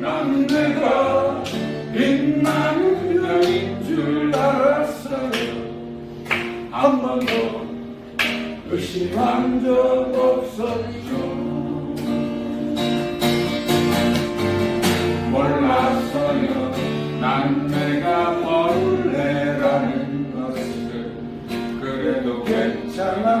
난 내가 빛나는 줄 알았어요. 한 번도 의심한 적 없었죠. 몰랐어요. 난 내가 벌레라는 것을. 그래도 괜찮아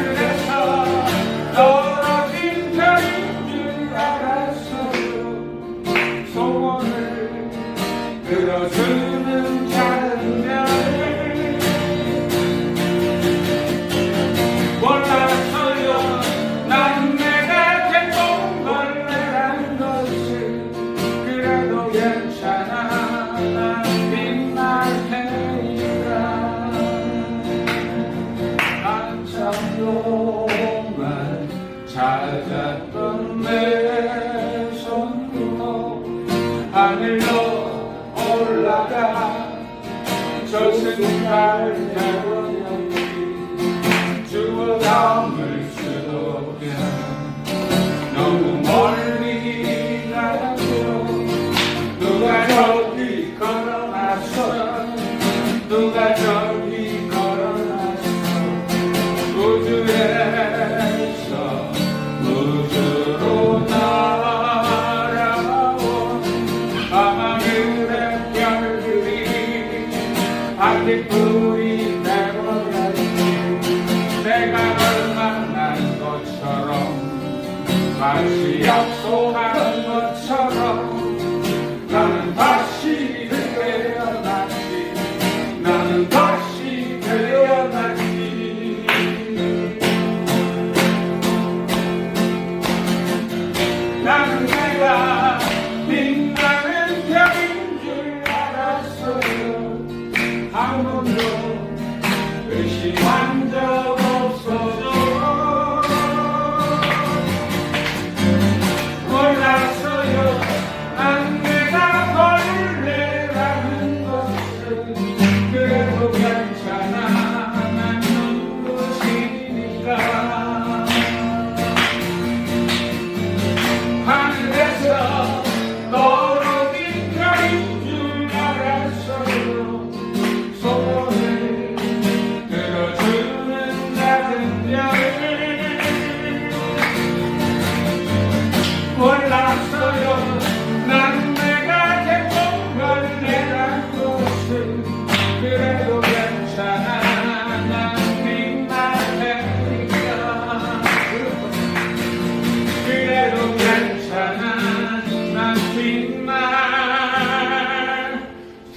들어주는 작은 별. 몰랐어요 난 내가 개똥벌레란 것을 그래도 괜찮아. 난 빛날 테니까. 한참 동안 찾았던 내 손으로 하늘 chosen to carry to allow me. 내가 널 만난 것처럼 마치 약속한 것처럼 나는 다시 태어났지 나는 다시 태어났지. 나는 내가 빛나는 별인 줄 알았어요. 한 번도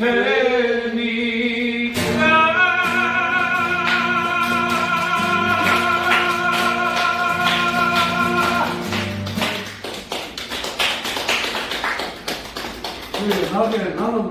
테니까 나중에 나는